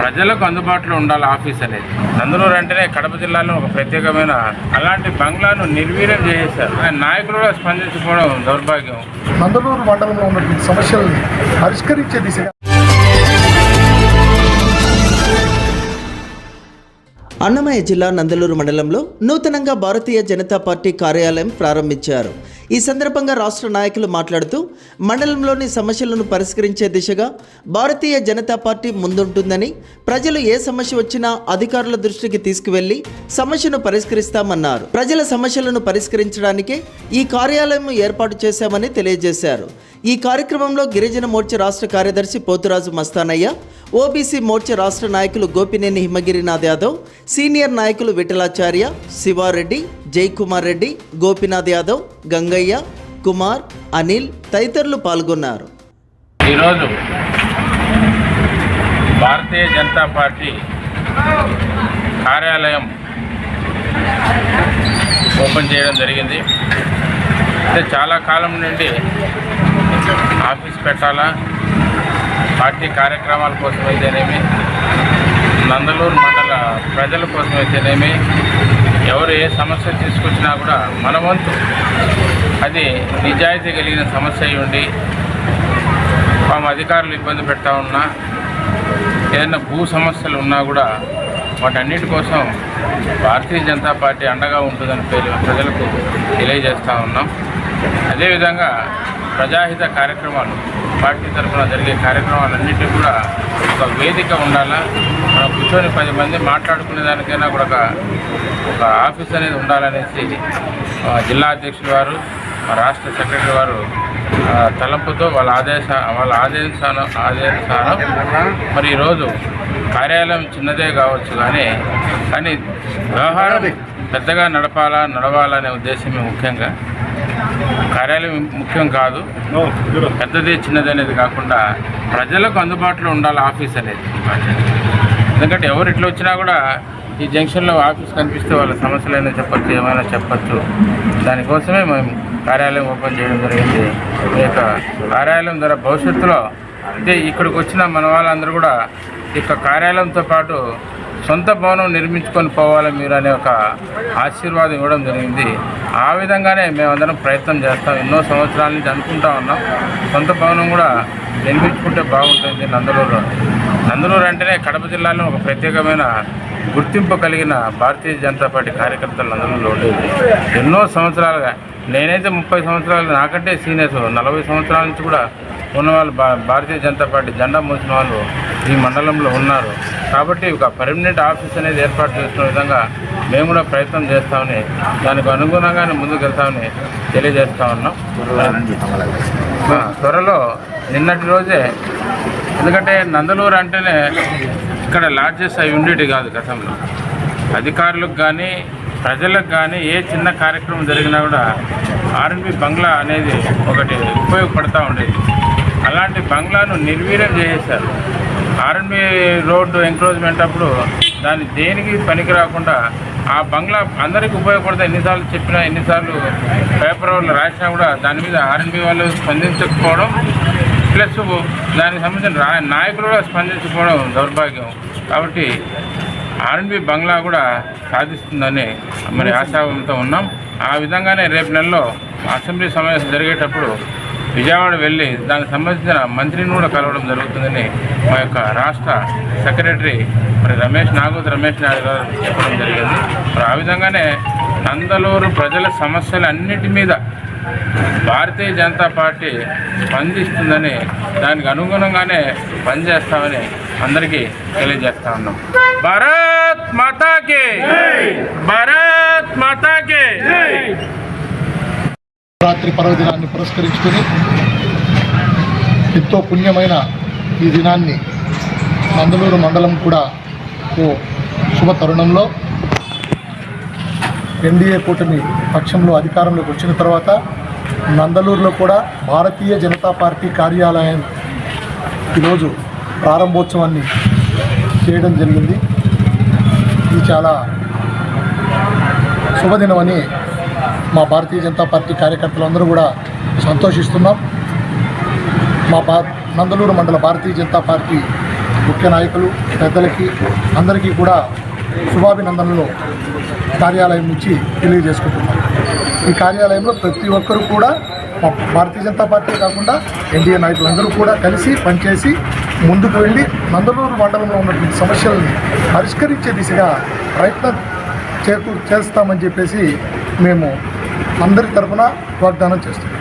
ప్రజలకు అందుబాటులో ఉండాలి ఆఫీస్ అనేది. నందనూరు అంటేనే కడప జిల్లాలో ఒక ప్రత్యేకమైన అలాంటి బంగ్లాను నిర్వీర్యం చేసేశారు. ఆయన నాయకులు కూడా స్పందించుకోవడం దౌర్భాగ్యం. నందనూరు మండలంలో ఉన్నటువంటి సమస్యల్ని పరిష్కరించే దిశగా అన్నమయ్య జిల్లా నందలూరు మండలంలో నూతనంగా భారతీయ జనతా పార్టీ కార్యాలయం ప్రారంభించారు. ఈ సందర్భంగా రాష్ట్ర నాయకులు మాట్లాడుతూ మండలంలోని సమస్యలను పరిష్కరించే దిశగా భారతీయ జనతా పార్టీ ముందుంటుందని ప్రజలు ఏ సమస్య వచ్చినా అధికారుల దృష్టికి తీసుకువెళ్ళి సమస్యను పరిష్కరిస్తామన్నారు. ప్రజల సమస్యలను పరిష్కరించడానికే ఈ కార్యాలయం ఏర్పాటు చేశామని తెలియజేశారు. ఈ కార్యక్రమంలో గిరిజన మోర్చా రాష్ట్ర కార్యదర్శి పోతురాజు మస్తానయ్య ఓబీసీ మోర్చా రాష్ట్ర నాయకులు గోపినేని హిమగిరినాథ్ యాదవ్ సీనియర్ నాయకులు విఠలాచార్య శివారెడ్డి జైకుమార్ రెడ్డి గోపినాథ్ యాదవ్ గంగయ్య కుమార్ అనిల్ తదితరులు పాల్గొన్నారు. ఈరోజు భారతీయ జనతా పార్టీ కార్యాలయం ఓపెన్ చేయడం జరిగింది. అంటే చాలా కాలం నుండి ఆఫీస్ పెట్టాలా? పార్టీ కార్యక్రమాల కోసం అయితేనేమి నందలూరు మండల ప్రజల కోసం అయితేనేమి ఎవరు ఏ సమస్య తీసుకొచ్చినా కూడా మన వంతు అది నిజాయితీ కలిగిన సమస్య అయి ఉండి పాము అధికారులు ఇబ్బంది పెడతా ఉన్నా ఏదైనా భూ సమస్యలు ఉన్నా కూడా వాటన్నిటి కోసం భారతీయ జనతా పార్టీ అండగా ఉంటుందని పేరు ప్రజలకు తెలియజేస్తూ ఉన్నాం. అదేవిధంగా ప్రజాహిత కార్యక్రమాలు పార్టీ తరఫున జరిగే కార్యక్రమాలన్నింటినీ కూడా ఒక వేదిక ఉండాలా? మనం కూర్చొని పది మంది మాట్లాడుకునే దానికైనా కూడా ఒక ఒక ఆఫీస్ అనేది ఉండాలనేసి జిల్లా అధ్యక్షులు వారు రాష్ట్ర సెక్రటరీ వారు తలంపుతో వాళ్ళ ఆదేశ వాళ్ళ ఆదేశాను ఆదేశాను. మరి ఈరోజు కార్యాలయం చిన్నదే కావచ్చు కానీ కానీ వ్యవహారం పెద్దగా నడపాలా నడవాలనే ఉద్దేశమే ముఖ్యంగా. కార్యాలయం ముఖ్యం కాదు. పెద్దది చిన్నది అనేది కాకుండా ప్రజలకు అందుబాటులో ఉండాలి ఆఫీస్ అనేది ఎందుకంటే ఎవరు ఇట్లా వచ్చినా కూడా ఈ జంక్షన్లో ఆఫీస్ కనిపిస్తే వాళ్ళ సమస్యలైనా చెప్పచ్చు ఏమైనా చెప్పచ్చు. దానికోసమే మేము కార్యాలయం ఓపెన్ చేయడం జరిగింది. ఈ యొక్క కార్యాలయం ద్వారా భవిష్యత్తులో అంటే ఇక్కడికి వచ్చిన మన వాళ్ళందరూ కూడా ఈ యొక్క కార్యాలయంతో పాటు సొంత భవనం నిర్మించుకొని పోవాలి మీరు అనే ఒక ఆశీర్వాదం ఇవ్వడం జరిగింది. ఆ విధంగానే మేమందరం ప్రయత్నం చేస్తాం. ఎన్నో సంవత్సరాల నుంచి అనుకుంటా ఉన్నాం. సొంత భవనం కూడా నిర్మించుకుంటే బాగుంటుంది నందలూరులో నందలూరు అంటేనే కడప జిల్లాలో ఒక ప్రత్యేకమైన గుర్తింపు కలిగిన భారతీయ జనతా పార్టీ కార్యకర్తలు నందలూరులో ఉండేది. ఎన్నో సంవత్సరాలుగా నేనైతే ముప్పై సంవత్సరాలు నాకంటే సీనియర్స్ నలభై సంవత్సరాల నుంచి కూడా ఉన్న వాళ్ళు భా భారతీయ జనతా పార్టీ జెండా మోసిన వాళ్ళు ఈ మండలంలో ఉన్నారు. కాబట్టి ఒక పర్మనెంట్ ఆఫీస్ అనేది ఏర్పాటు చేసిన విధంగా మేము కూడా ప్రయత్నం చేస్తామని దానికి అనుగుణంగానే ముందుకు వెళ్తామని తెలియజేస్తా ఉన్నాం. త్వరలో నిన్నటి రోజే ఎందుకంటే నందలూరు అంటేనే ఇక్కడ లాడ్జెస్ అవి ఉండేటి కాదు గతంలో. అధికారులకు కానీ ప్రజలకు కానీ ఏ చిన్న కార్యక్రమం జరిగినా కూడా ఆర్ఎన్బి బంగ్లా అనేది ఒకటి ఉపయోగపడతా ఉండేది. అలాంటి బంగ్లాను నిర్వీర్యం చేసేశారు. ఆర్ఎన్బి రోడ్డు ఎంక్రోచ్మెంట్ అప్పుడు దాన్ని దేనికి పనికి రాకుండా ఆ బంగ్లా అందరికీ ఉపయోగపడతా ఎన్నిసార్లు చెప్పినా ఎన్నిసార్లు పేపర్ వాళ్ళు రాసినా కూడా దాని మీద ఆర్ఎన్బి వాళ్ళు స్పందించకపోవడం ప్లస్ దానికి సంబంధించిన నాయకులు కూడా స్పందించకపోవడం దౌర్భాగ్యం. కాబట్టి ఆర్ఎన్బి బంగ్లా కూడా సాధిస్తుందని మరి ఆశాభావంతో ఉన్నాం. ఆ విధంగానే రేపు నెలలో అసెంబ్లీ సమావేశం జరిగేటప్పుడు విజయవాడ వెళ్ళి దానికి సంబంధించిన మంత్రిని కూడా కలవడం జరుగుతుందని మా యొక్క రాష్ట్ర సెక్రటరీ మరి రమేష్ నాగోత్ రమేష్ నాయుడు గారు చెప్పడం జరిగింది. మరి ఆ విధంగానే నందలూరు ప్రజల సమస్యలన్నిటి మీద భారతీయ జనతా పార్టీ స్పందిస్తుందని దానికి అనుగుణంగానే పనిచేస్తామని అందరికీ తెలియజేస్తా ఉన్నాం. భారత్ మాతాకి! భారత్ మాతాకి! రాత్రి పర్వదినాన్ని పురస్కరించుకుని ఎంతో పుణ్యమైన ఈ దినాన్ని నందలూరు మండలం కూడా ఓ శుభ తరుణంలో ఎన్డీఏ కూటమి పక్షంలో అధికారంలోకి వచ్చిన తర్వాత నందలూరులో కూడా భారతీయ జనతా పార్టీ కార్యాలయం ఈరోజు ప్రారంభోత్సవాన్ని చేయడం జరిగింది. ఇది చాలా శుభదినమని మా భారతీయ జనతా పార్టీ కార్యకర్తలందరూ కూడా సంతోషిస్తున్నాం. మా భా నందలూరు మండల భారతీయ జనతా పార్టీ ముఖ్య నాయకులు పెద్దలకి అందరికీ కూడా శుభాభినందనలు కార్యాలయం నుంచి తెలియజేసుకుంటున్నాం. ఈ కార్యాలయంలో ప్రతి ఒక్కరూ కూడా మా భారతీయ జనతా పార్టీ కాకుండా ఎన్డీఏ నాయకులందరూ కూడా కలిసి పనిచేసి ముందుకు వెళ్ళి నందలూరు మండలంలో ఉన్నటువంటి సమస్యల్ని పరిష్కరించే దిశగా ప్రయత్నం చేకూ చేస్తామని చెప్పేసి మేము అందరి తరఫున వాగ్దానం చేస్తున్నాం.